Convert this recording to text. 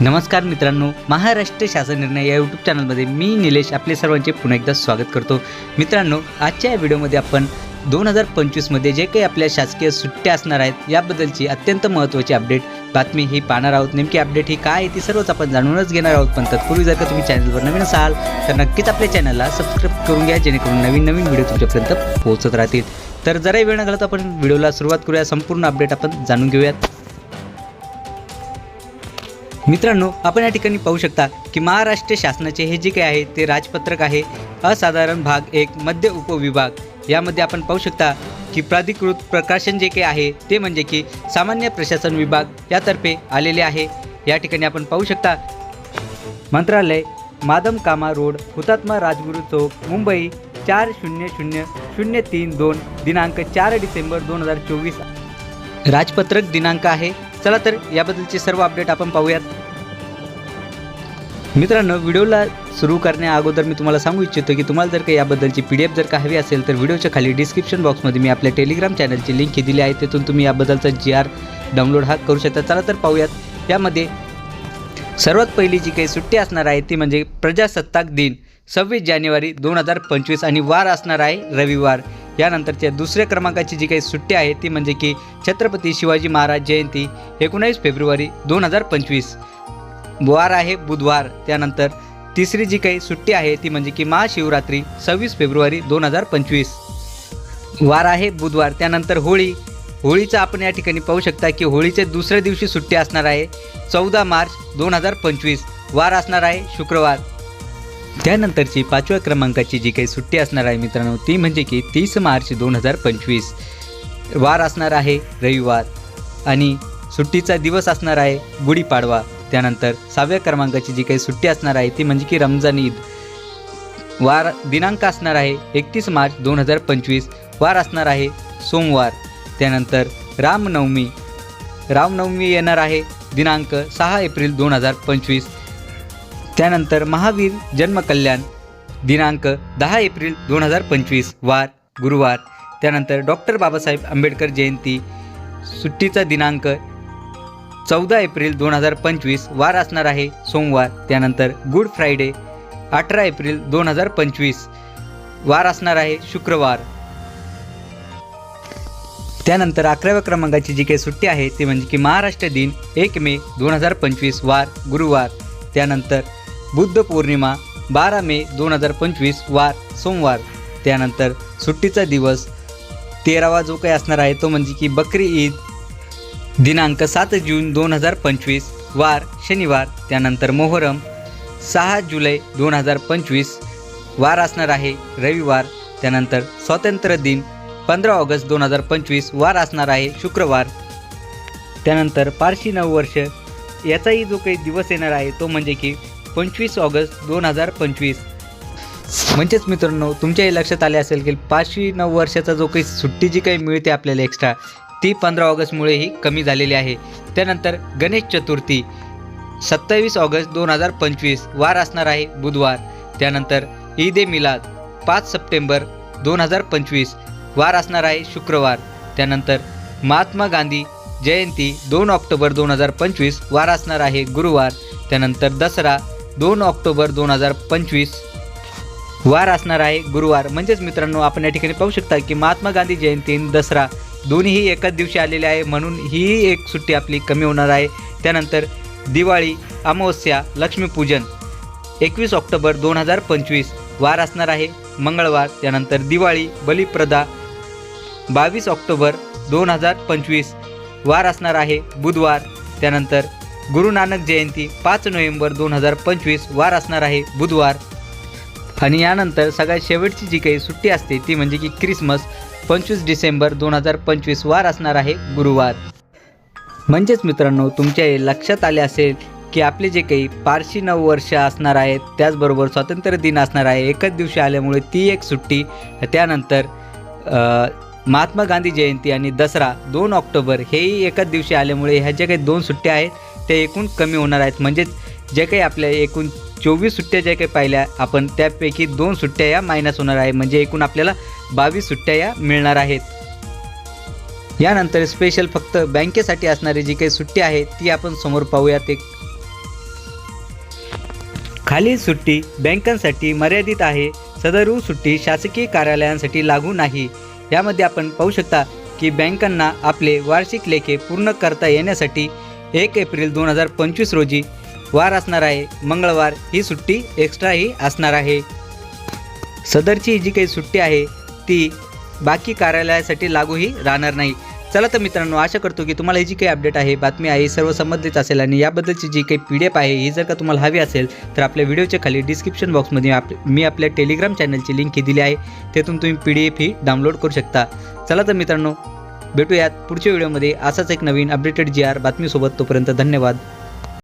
नमस्कार मित्रांनो महाराष्ट्र शासन निर्णय या यूट्यूब चॅनलमध्ये मी निलेश आपले सर्वांचे पुन्हा एकदा स्वागत करतो. मित्रांनो आजच्या या व्हिडिओमध्ये आपण दोन हजार पंचवीसमध्ये जे काही आपल्या शासकीय सुट्ट्या असणार आहेत याबद्दलची अत्यंत महत्त्वाची अपडेट बातमी ही पाहणार आहोत. नेमकी अपडेट ही काय आहे ती सर्वच आपण जाणूनच घेणार आहोत. पण तत्पूर्वी जर का तुम्ही चॅनलवर नवीन असाल तर नक्कीच आपल्या चॅनलला सबस्क्राईब करून घ्या जेणेकरून नवीन नवीन व्हिडिओ तुमच्यापर्यंत पोहोचत राहतील. तर जराही वेळ न घालता आपण व्हिडिओला सुरुवात करूया. संपूर्ण अपडेट आपण जाणून घेऊयात. मित्रांनो आपण या ठिकाणी पाहू शकता की महाराष्ट्र शासनाचे हे जे काही आहे ते राजपत्रक आहे असाधारण भाग एक मध्य उपविभाग. यामध्ये आपण पाहू शकता की प्राधिकृत प्रकाशन जे काही आहे ते म्हणजे की सामान्य प्रशासन विभाग यातर्फे आलेले आहे. या ठिकाणी आपण पाहू शकता मंत्रालय मादम कामा रोड हुतात्मा राजगुरू चौक मुंबई चार शून्य शून्य शून्य तीन दोन दिनांक चार डिसेंबर दोन हजार चोवीस. राजपत्रक दिनांक आहे चला तर याबद्दलचे सर्व अपडेट आपण पाहूयात. मित्रांनो व्हिडिओला सुरू करण्या अगोदर मी तुम्हाला सांगू इच्छितो की तुम्हाला जर काही याबद्दलची पी डी एफ जर का हवी असेल तर व्हिडिओच्या खाली डिस्क्रिप्शन बॉक्समध्ये मी आपल्या टेलिग्राम चॅनलची लिंक दिली आहे. तिथून तुम्ही याबद्दलचा जी आर डाउनलोड हा करू शकता. चला तर पाहूयात. यामध्ये सर्वात पहिली जी काही सुट्टी असणार आहे ती म्हणजे प्रजासत्ताक दिन सव्वीस जानेवारी दोन हजार पंचवीस आणि वार असणार आहे रविवार. यानंतरच्या दुसऱ्या क्रमांकाची जी काही सुट्टी आहे ती म्हणजे की छत्रपती शिवाजी महाराज जयंती एकोणावीस फेब्रुवारी दोन हजार पंचवीस. वार आहे बुधवार त्यानंतर तिसरी जी काही सुट्टी आहे ती म्हणजे की महाशिवरात्री सव्वीस फेब्रुवारी दोन हजार पंचवीस. वार आहे बुधवार त्यानंतर होळी. होळीचं आपण या ठिकाणी पाहू शकता की होळीच्या दुसऱ्या दिवशी सुट्टी असणार आहे चौदा मार्च दोन हजार पंचवीस. वार असणार आहे शुक्रवार. त्यानंतरची पाचव्या क्रमांकाची जी काही सुट्टी असणार आहे मित्रांनो ती म्हणजे की तीस मार्च दोन हजार पंचवीस. वार असणार आहे रविवार आणि सुट्टीचा दिवस असणार आहे गुढीपाडवा. त्यानंतर सहाव्या क्रमांकाची जी काही सुट्टी असणार आहे ती म्हणजे की रमजान ईद. वार दिनांक असणार आहे एकतीस मार्च दोन हजार पंचवीस. वार असणार आहे सोमवार. त्यानंतर रामनवमी. रामनवमी येणार आहे दिनांक सहा एप्रिल दोन हजार पंचवीस. त्यानंतर महावीर जन्मकल्याण दिनांक दहा एप्रिल दोन हजार पंचवीस वार गुरुवार. त्यानंतर डॉक्टर बाबासाहेब आंबेडकर जयंती सुट्टीचा दिनांक चौदा एप्रिल दोन हजार पंचवीस वार असणार आहे सोमवार. त्यानंतर गुड फ्रायडे अठरा एप्रिल दोन हजार पंचवीस वार असणार आहे शुक्रवार. त्यानंतर अकराव्या क्रमांकाची जी काही सुट्टी आहे ती म्हणजे की महाराष्ट्र दिन एक मे दोन हजार पंचवीस वार गुरुवार. त्यानंतर बुद्ध पौर्णिमा बारा मे दोन हजार पंचवीस वार सोमवार. त्यानंतर सुट्टीचा दिवस तेरावा जो काही असणार आहे तो म्हणजे की बकरी ईद दिनांक सात जून दोन हजार पंचवीस वार शनिवार. त्यानंतर मोहरम सहा जुलै दोन हजार पंचवीस वार असणार आहे रविवार. त्यानंतर स्वातंत्र्य दिन पंधरा ऑगस्ट दोन हजार पंचवीस वार असणार आहे शुक्रवार. त्यानंतर पारशी नववर्ष याचाही जो काही दिवस येणार आहे तो म्हणजे की पंचवीस ऑगस्ट दोन हजार पंचवीस. म्हणजेच मित्रांनो तुमच्याही लक्षात आले असेल की पाचवी नऊ वर्षाचा जो काही सुट्टी जी काही मिळते आपल्याला एक्स्ट्रा ती पंधरा ऑगस्टमुळे ही कमी झालेली आहे. त्यानंतर गणेश चतुर्थी सत्तावीस ऑगस्ट दोन हजार पंचवीस वार असणार आहे बुधवार. त्यानंतर ईद ए मिलाद पाच सप्टेंबर दोन हजार पंचवीस वार असणार आहे शुक्रवार. त्यानंतर महात्मा गांधी जयंती दोन ऑक्टोबर दोन हजार पंचवीस वार असणार आहे गुरुवार. त्यानंतर दसरा दोन ऑक्टोबर दोन हजार पंचवीस. वार असणार आहे गुरुवार. म्हणजेच मित्रांनो आपण या ठिकाणी पाहू शकता की महात्मा गांधी जयंती दसरा दोन्हीही एकाच दिवशी आलेले आहे. म्हणून ही एक सुट्टी आपली कमी होणार आहे. त्यानंतर दिवाळी अमावस्या लक्ष्मीपूजन एकवीस ऑक्टोबर दोन हजार पंचवीस. वार असणार आहे मंगळवार. त्यानंतर दिवाळी बलिप्रदा बावीस ऑक्टोबर दोन हजार पंचवीस. वार असणार आहे बुधवार. त्यानंतर गुरु नानक जयंती पाच नोव्हेंबर दोन हजार पंचवीस वार असणार आहे बुधवार. आणि यानंतर सगळ्यात शेवटची जी काही सुट्टी असते ती म्हणजे की क्रिसमस पंचवीस डिसेंबर दोन हजार पंचवीस वार असणार आहे गुरुवार. म्हणजेच मित्रांनो तुमच्या हे लक्षात आले असेल की आपले जे काही पारशी नऊ वर्ष असणार आहेत त्याचबरोबर स्वातंत्र्य दिन असणार आहे एकच दिवशी आल्यामुळे ती एक सुट्टी. त्यानंतर महात्मा गांधी जयंती आणि दसरा दोन ऑक्टोबर हेही एकाच दिवशी आल्यामुळे ह्या ज्या काही दोन सुट्ट्या आहेत त्या एकूण कमी होणार आहेत. म्हणजेच जे काही आपल्या एकूण चोवीस सुट्ट्या ज्या काही पाहिल्या आपण त्यापैकी दोन सुट्ट्या या मायनस होणार आहे म्हणजे एकूण आपल्याला बावीस सुट्ट्या या मिळणार आहेत. यानंतर स्पेशल फक्त बँकेसाठी असणारी जी काही सुट्टी आहे ती आपण समोर पाहूयात एक. खालील सुट्टी बँकांसाठी मर्यादित आहे. सदरू सुट्टी शासकीय कार्यालयांसाठी लागू नाही. यामध्ये आपण पाहू शकता की बँकांना आपले वार्षिक लेखे पूर्ण करता येण्यासाठी एक एप्रिल दोन हजार पंचवीस रोजी वार असणार आहे. मंगळवार ही सुट्टी एक्स्ट्राही असणार आहे. सदरची जी काही सुट्टी आहे ती बाकी कार्यालयासाठी लागूही राहणार नाही. चला तर मित्रांनो आशा करतो की तुम्हाला ही जी काही अपडेट आहे बातमी आहे सर्व संबंधित असेल आणि याबद्दलची जी काही पी डी एफ आहे ही जर का तुम्हाला हवी असेल तर आपल्या व्हिडिओच्या खाली डिस्क्रिप्शन बॉक्समध्ये आप मी आपल्या टेलिग्राम चॅनलची लिंक ही दिली आहे. तेथून तुम्ही पी डी एफ ही डाउनलोड करू शकता. चला तर मित्रांनो भेटूयात पुढच्या व्हिडिओमध्ये असाच एक नवीन अपडेटेड जी आर बातमीसोबत. तोपर्यंत धन्यवाद.